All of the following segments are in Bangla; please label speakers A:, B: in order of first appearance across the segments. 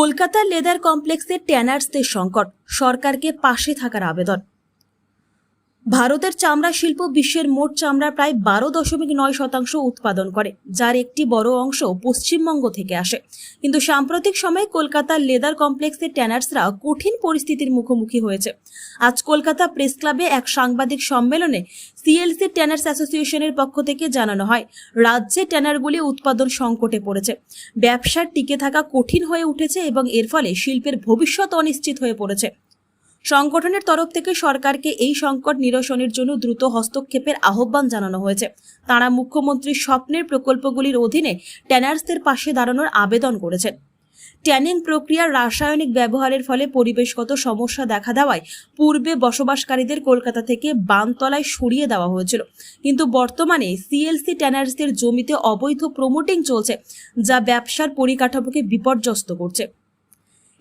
A: কলকাতার লেদার কমপ্লেক্সে ট্যানার্সদের সংকট সরকারকে পাশে থাকার আবেদন। ভারতের চামড়া শিল্প বিশ্বের মোট চামড়া প্রায় বারো দশমিক নয় শতাংশ উৎপাদন করে, যার একটি বড় অংশ পশ্চিমবঙ্গ থেকে আসে। কিন্তু সাম্প্রতিক সময়ে কলকাতার লেদার কমপ্লেক্সের ট্যানার্সরা কঠিন পরিস্থিতির মুখোমুখি হয়েছে। আজ কলকাতা প্রেস ক্লাবে এক সাংবাদিক সম্মেলনে সিএলসি ট্যানার্স অ্যাসোসিয়েশনের পক্ষ থেকে জানানো হয়, রাজ্যে ট্যানারগুলি উৎপাদন সংকটে পড়েছে। ব্যবসার টিকে থাকা কঠিন হয়ে উঠেছে এবং এর ফলে শিল্পের ভবিষ্যৎ অনিশ্চিত হয়ে পড়েছে। সংগঠনের তরফ থেকে সরকারকে এই সংকট নিরসনের জন্য দ্রুত হস্তক্ষেপের আহ্বান জানানো হয়েছে। তারা মুখ্যমন্ত্রীর স্বপ্নের প্রকল্পগুলির অধীনে ট্যানার্সদের পাশে দাঁড়ানোর আবেদন করেছেন। ট্যানিং প্রক্রিয়ার রাসায়নিক ব্যবহারের ফলে পরিবেশগত সমস্যা দেখা দেওয়ায় পূর্বে বসবাসকারীদের কলকাতা থেকে বানতলায় সরিয়ে দেওয়া হয়েছিল। কিন্তু বর্তমানে সিএলসি ট্যানার্সদের জমিতে অবৈধ প্রমোটিং চলছে, যা ব্যবসার পরিকাঠামোকে বিপর্যস্ত করছে।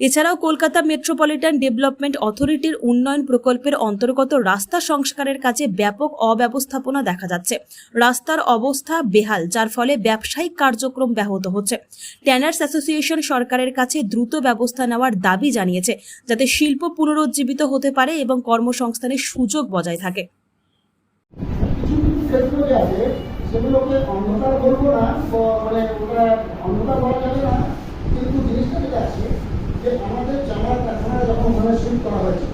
A: এছাড়াও কলকাতা মেট্রোপলিটন ডেভেলপমেন্ট অথরিটির উন্নয়ন প্রকল্পের অন্তর্গত রাস্তা সংস্কারের কাজে ব্যাপক অব্যবস্থাপনা দেখা যাচ্ছে। রাস্তার অবস্থা বেহাল, যার ফলে ব্যবসায়িক কার্যক্রম ব্যাহত হচ্ছে। ট্যানার্স অ্যাসোসিয়েশন সরকারের কাছে দ্রুত ব্যবস্থা নেওয়ার দাবি জানিয়েছে, যাতে শিল্প পুনরুজ্জীবিত হতে পারে এবং কর্মসংস্থানের সুযোগ বজায় থাকে।
B: সেগুলোকে অন্ধকার না মানে অন্ধকার যাবে না কিন্তু জিনিসটা যেটা আছে যে আমাদের চামড়ার কারখানা যখন ওখানে শুরু করা হয়েছে,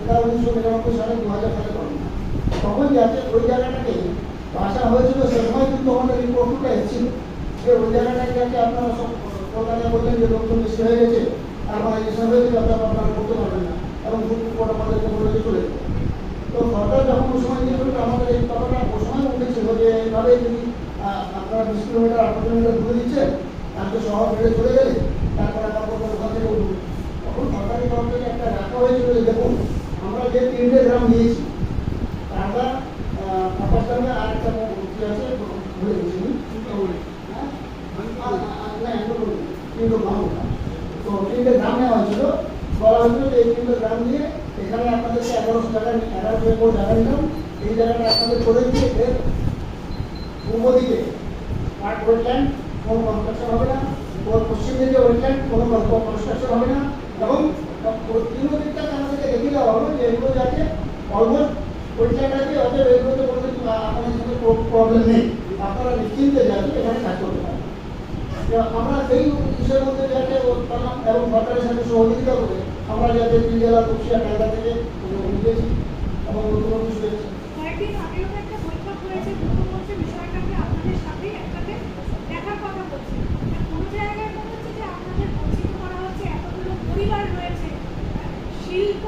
B: এটা উনিশশো নিরানব্বই সালে দু হাজার সালে করেন তখন যাতে ওই জায়গাটাকে বাসা হয়েছিল সে কিন্তু আমাদের রিপোর্টটা এসেছিল। যে ওই জায়গাটাকে যাতে আপনারা সব কলকাতায় বললেন যে লোকজন বেশি হয়ে গেছে আরবানাইজেশন হয়েছে আপনারা আপনারা করতে পারবেন না। এবং খুব উপর আমাদেরকে বলে চলে তো সরকার যখন ওই সময় দিয়েছিল আমাদের এই কথাটা ওই সময় উঠেছিল যে এইভাবে যদি আপনারা বিশ কিলোমিটার আঠারো কিলোমিটার ঘুরে দিচ্ছেন তাহলে শহর বেড়ে চলে গেলে, তারপরে আবার কোথাও ওখান থেকে উঠবে তখন সরকারি তরফ থেকে একটা রাখা হয়েছিল যে দেখুন আমরা যে তিনটে গ্রাম নিয়েছি টাকা আপার গ্রামে আর একটা কি আছে ভুলে গেছি হ্যাঁ? আর- আর- না, এগুলো কিন্তু মামুকা তো তিনটে গ্রাম নেওয়া হয়েছিল বলা হয়েছিল যে এই তিনটে গ্রাম দিয়ে এখানে আপনাদেরকে এগারোশো টাকা এগারোশো একর জায়গা নিলাম এই জায়গাটা কিছু আপনারা নিশ্চিন্তে যাতে এখানে কাজ করতে পারেন আমরা সেই বিষয়ের মধ্যে যাতে উৎপাদন এবং সরকারের সাথে সহযোগিতা করে আমরা যাতে তিন জেলা থেকে নিয়েছি এবং নতুন
C: বৈঠক হয়েছে মুখ্যমন্ত্রী বিষয়টাকে আপনাদের সাথেই একসাথে দেখার কথা বলছে আর কোনো জায়গায় মনে হচ্ছে যে আপনাদের বঞ্চিত করা হচ্ছে এতগুলো পরিবার রয়েছে শিল্পের ক্ষেত্রে মানে আমাদের ক্ষেত্রেও একটা বিষয় যে আপনাদের সাথে অনেক পরিবারও জড়িত আপনাদের অর্থনৈতিক বিষয় মানে তাদেরও জীবনযাপনের ক্ষেত্রে একটা ফাটা পড়াচ্ছে সেই জায়গায় কি আপনাদের কোনো সমস্যা আছে কি চাইছেন আপনি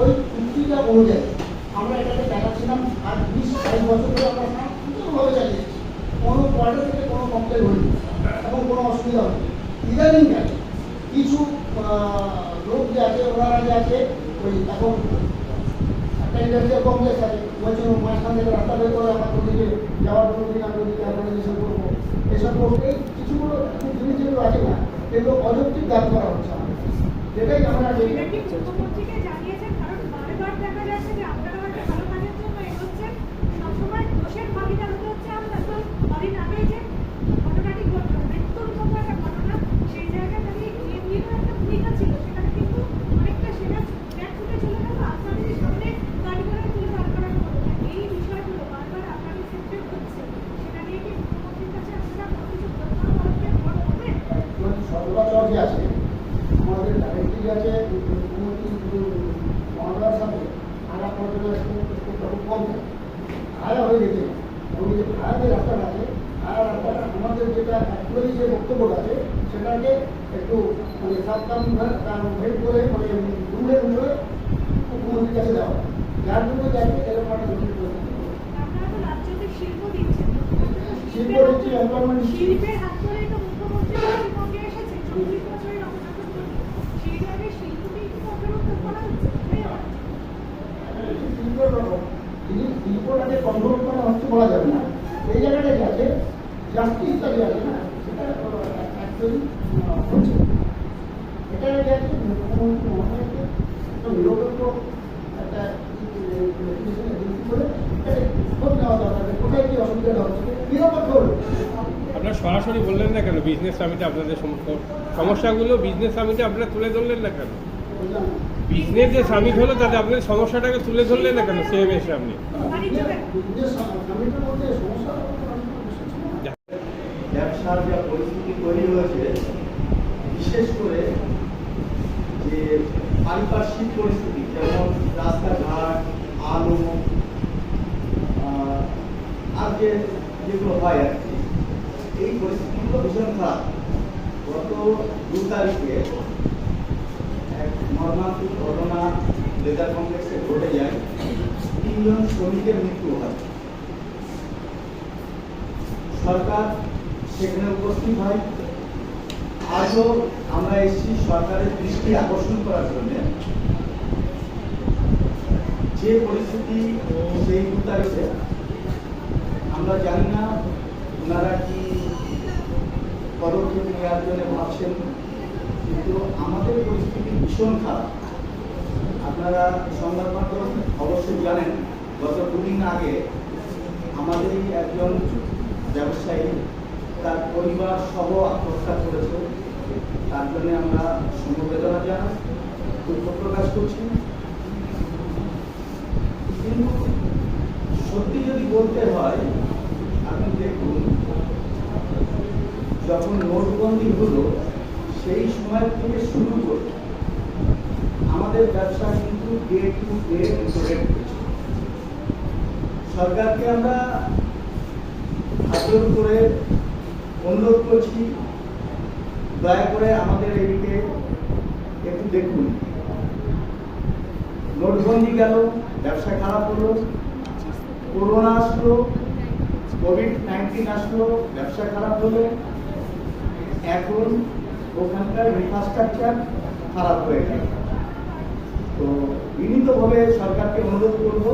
B: ওই চুক্তিটা অনুযায়ী আমরা এটাকে চালাচ্ছিলাম আর বিশ বাইশ বছর ধরে আমরা সুন্দরভাবে চালিয়েছি। কোনো কোয়ার্টার থেকে কোনো কমপ্লেন হয়নি, এবং কোনো অসুবিধা হয়নি। ইদানিং কিছু লোক যে আছে, ওনারা যে আছে, ওই এখন একটা ইন্ডাস্ট্রিয়াল কমপ্লেক্স আছে। বলছিল মাঝখান থেকে রাস্তা বের করে আমার ওদিকে যাওয়ার কোনো দিন আমি ওদিকে অর্গানাইজেশন করব। এসব এই কিছুগুলো জিনিস যেগুলো আছে না, এগুলো অযৌক্তিক দাবি করা হচ্ছে যেটাই আমরা
C: এটা কি মুখ্যমন্ত্রীকে জানিয়েছেন কারণ বারবার দেখা যাচ্ছে যে আপনারা একটা ভালো কাজের জন্য এগোচ্ছেন সবসময় দোষের ভাগিদার হতে হচ্ছে আমরা তো কদিন আগে যে ঘটনাটি ঘটলো মৃত্যুর মতো একটা ঘটনা সেই জায়গায় দাঁড়িয়ে ইউনিয়নের একটা ভূমিকা ছিল সেখানে কিন্তু অনেকটা সেটা ব্যাক ফুটে চলে গেল আপনাদের সামনে গাড়ি করে তুলে দাঁড় করানো হলো না। এই বিষয়গুলো বারবার আপনাদের ক্ষেত্রে হচ্ছে সেটা নিয়ে কি মুখ্যমন্ত্রীর কাছে আপনারা কোনো কিছু প্রত্যাহার করবেন
B: যে আছে আমাদের ডাইরেক্টলি আছে মহাদার সাথে আলাপ আলোচনা খুব কম থাকে আয়া হয়ে গেছে। এবং যে ভাড়া যে রাস্তাটা আছে ভাড়া রাস্তাটা আমাদের যেটা অ্যাকচুয়ালি যে বক্তব্য আছে সেটাকে একটু মানে সাবকাম ভেট করে মানে দূরে দূরে মুখ্যমন্ত্রীর কাছে হয়। যার জন্য যাকে এরকম একটা
C: শিল্প
B: শিল্প দিচ্ছি,
C: শিল্পের হাত ধরেই তো মুখ্যমন্ত্রী পশ্চিমবঙ্গে এসেছে চব্বিশ বছরের অবদান
B: কন্ট্রোল করা হচ্ছে বলা যাবে না। এই আছে জাস্টিস দাবি আছে না সেটা অ্যাকচুয়ালি এটা মুখ্যমন্ত্রী মহাশয়কে একটা নিরপেক্ষ একটা
D: আপনারা সরাসরি বললেন না কেন? বিজনেস সামিটে আপনাদের সম- সমস্যাগুলো বিজনেস সামিটে আপনারা তুলে ধরলেন না কেন? বিজনেস যে সামিট হলো তাতে আপনাদের সমস্যাটাকে তুলে ধরলেন না কেন সেম
B: মধ্যে সমস্যা
E: ব্যবসার যা পরিস্থিতি তৈরি হয়েছে, বিশেষ করে যে পারিপার্শ্বিক পরিস্থিতি, যেমন রাস্তাঘাট, আলো আর যে যেগুলো হয় আর কি, এই পরিস্থিতিগুলো ভীষণ খারাপ। গত দু তারিখে মর্মান্তিক ঘটনা লেদার কমপ্লেক্সে ঘটে যায়, তিনজন শ্রমিকের মৃত্যু হয়। সরকার সেখানে উপস্থিত হয়। আজও আমরা এসেছি সরকারের দৃষ্টি আকর্ষণ করার জন্য। যে পরিস্থিতি সেই দু আমরা জানি না, ওনারা কি পদক্ষেপ নেওয়ার জন্য ভাবছেন? কিন্তু আমাদের পরিস্থিতি ভীষণ খারাপ। আপনারা সংবাদ মাধ্যম অবশ্যই জানেন, গত দুদিন আগে আমাদেরই একজন ব্যবসায়ী তার পরিবার সহ আত্মহত্যা করেছে। তার জন্য আমরা সমবেদনা জানাই, দুঃখ প্রকাশ করছি। কিন্তু সত্যি যদি বলতে হয়, আপনি দেখুন, যখন নোটবন্দি হলো সেই সময় থেকে শুরু করে আমাদের ব্যবসা কিন্তু ডে টু ডে সরকারকে আমরা আগ্রহ করে অনুরোধ করছি, দয়া করে আমাদের এদিকে একটু দেখুন। নোটবন্দি গেল, ব্যবসা খারাপ হলো, করোনা আসলো কোভিড নাইন্টিন আসলো, ব্যবসা খারাপ হলো। এখন ওখানকার ইনফ্রাস্ট্রাকচার খারাপ হয়ে গেল। তো বিনীতভাবে সরকারকে অনুরোধ করব,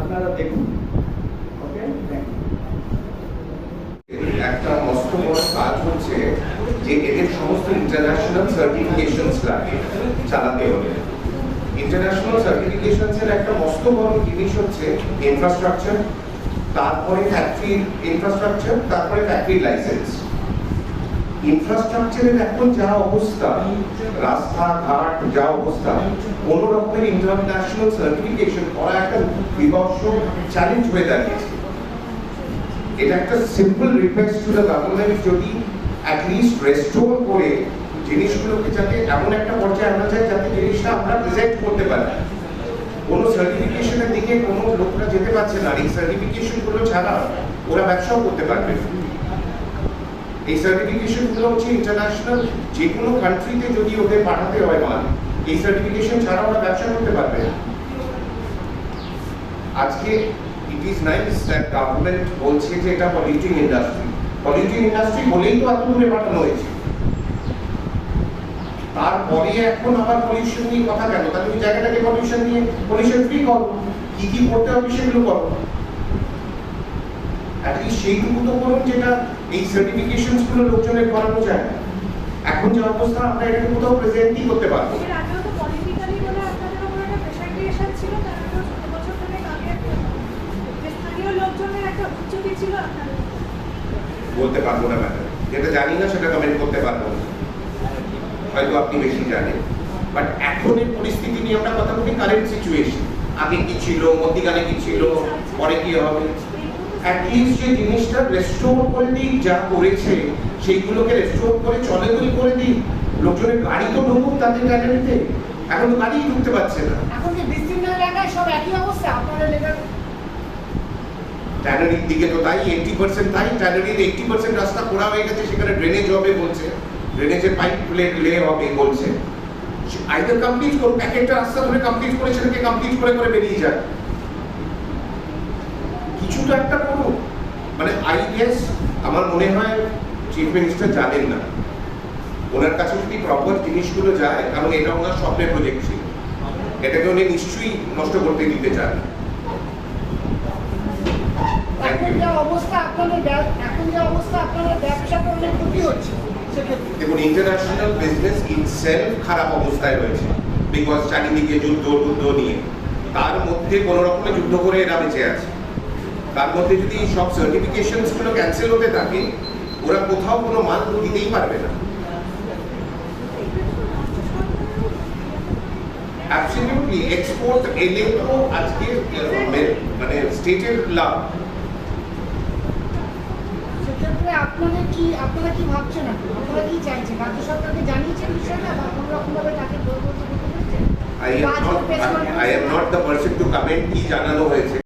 E: আপনারা দেখুন, ওকে
F: একটা বড় কাজ হচ্ছে যে এদের সমস্ত ইন্টারন্যাশনাল সার্টিফিকেশনস চালাতে হলে ইন্টারন্যাশনাল সার্টিফিকেশনস এর একটা মস্ত বড় জিনিস হচ্ছে ইনফ্রাস্ট্রাকচার তারপরে ফ্যাক্টরি ইনফ্রাস্ট্রাকচার তারপরে ফ্যাক্টরি লাইসেন্স ইনফ্রাস্ট্রাকচারের এখন যা অবস্থা, রাস্তাঘাট যা অবস্থা, কোন রকমের ইন্টারন্যাশনাল সার্টিফিকেশন করা একটা চ্যালেঞ্জ হয়ে দাঁড়িয়েছে। এটা একটা simple request to the government যদি অ্যাটলিস্ট রেস্টোর করে জিনিসগুলোকে যাতে এমন একটা পর্যায়ে আনা যায় যাতে জিনিসটা আমরা প্রেজেন্ট করতে পারি। কোনো সার্টিফিকেশনের দিকে কোনো লোকরা যেতে পারছে না। এই সার্টিফিকেশনগুলো ছাড়া ওরা ব্যবসাও করতে পারবে না। এই সার্টিফিকেশনগুলো হচ্ছে ইন্টারন্যাশনাল যে কোনো কান্ট্রিতে যদি ওদের পাঠাতে হয় মাল, এই সার্টিফিকেশন ছাড়া ওরা ব্যবসা করতে পারবে না। আজকে it is nice that government বলছে যে এটা পলিউটিং ইন্ডাস্ট্রি পলিউটিং ইন্ডাস্ট্রি বলেই তো এত পাঠানো হয়েছে। তারপরে এখন আবার পলিউশন নিয়ে কথা কেন? তাহলে ওই জায়গাটাকে পলিউশন নিয়ে পলিউশন ফ্রি করো। কি কি করতে হবে সেগুলো করো। অ্যাটলিস্ট সেইটুকু তো করুন যেটা এই সার্টিফিকেশনগুলো লোকজনের করানো যায়। এখন যে অবস্থা আমরা এটাকে কোথাও প্রেজেন্টই করতে পারব বলতে পারব না ম্যাডাম। যেটা জানি না সেটা কমেন্ট করতে পারব না। হয়তো আপনি বেশি জানেন। বাট এখন এই পরিস্থিতি নিয়ে আমরা কথা বলি কারেন্ট সিচুয়েশন আগে কি ছিল মধ্যিখানে কি ছিল পরে কি হবে? অ্যাটলিস্ট যে জিনিসটা রেস্টোর করে দিই যা করেছে সেইগুলোকে রেস্টোর করে চলেবল করে দিই লোকজনের গাড়ি তো ঢুকুক তাদের গ্যালারিতে এখন তো গাড়িই ঢুকতে পারছে না।
G: এখন কি বিস্তীর্ণ এলাকায় সব একই অবস্থা? আপনাদের লেগার
F: ট্যানারির দিকে তো তাই এইটি পার্সেন্ট তাই। ট্যানারির এইটি পার্সেন্ট রাস্তা খোঁড়া হয়ে গেছে সেখানে ড্রেনেজ হবে বলছে। ড্রেনেজের পাইপ লে লে হবে বলছে। আইদার কমপ্লিট করুক এক একটা রাস্তা ধরে কমপ্লিট করে সেটাকে কমপ্লিট করে করে বেরিয়ে যায় কিছুটা একটা করুক। মানে আই গেস আমার মনে হয় চিফ মিনিস্টার জানেন না। ওনার কাছে যদি প্রপার জিনিসগুলো যায় কারণ এটা ওনার স্বপ্নের প্রজেক্ট ছিল। এটাকে উনি নিশ্চয়ই নষ্ট করতে দিতে চান। দেখুন ইন্টারন্যাশনাল বিজনেস খারাপ অবস্থায় রয়েছে। বিকজ চারিদিকে যুদ্ধ যুদ্ধ নিয়ে। তার মধ্যে কোনো রকমের যুদ্ধ করে এরা বেঁচে আছে। তার মধ্যে যদি সব সার্টিফিকেশনসগুলো ক্যান্সেল হতে থাকে ওরা কোথাও কোনো মাল দিতেই পারবে না। অ্যাবসলিউটলি এক্সপোর্ট এলে তো আজকে মানে স্টেটের লাভ।
G: আপনাদের কি আপনারা কি ভাবছেন আপনারা কি চাইছেন? রাজ্য সরকারকে জানিয়েছেন বিষয়টা বা কোনো রকমভাবে তাকে দৌড় করতে পেরেছেন
F: I am not, I am not the person to comment কি জানানো হয়েছে।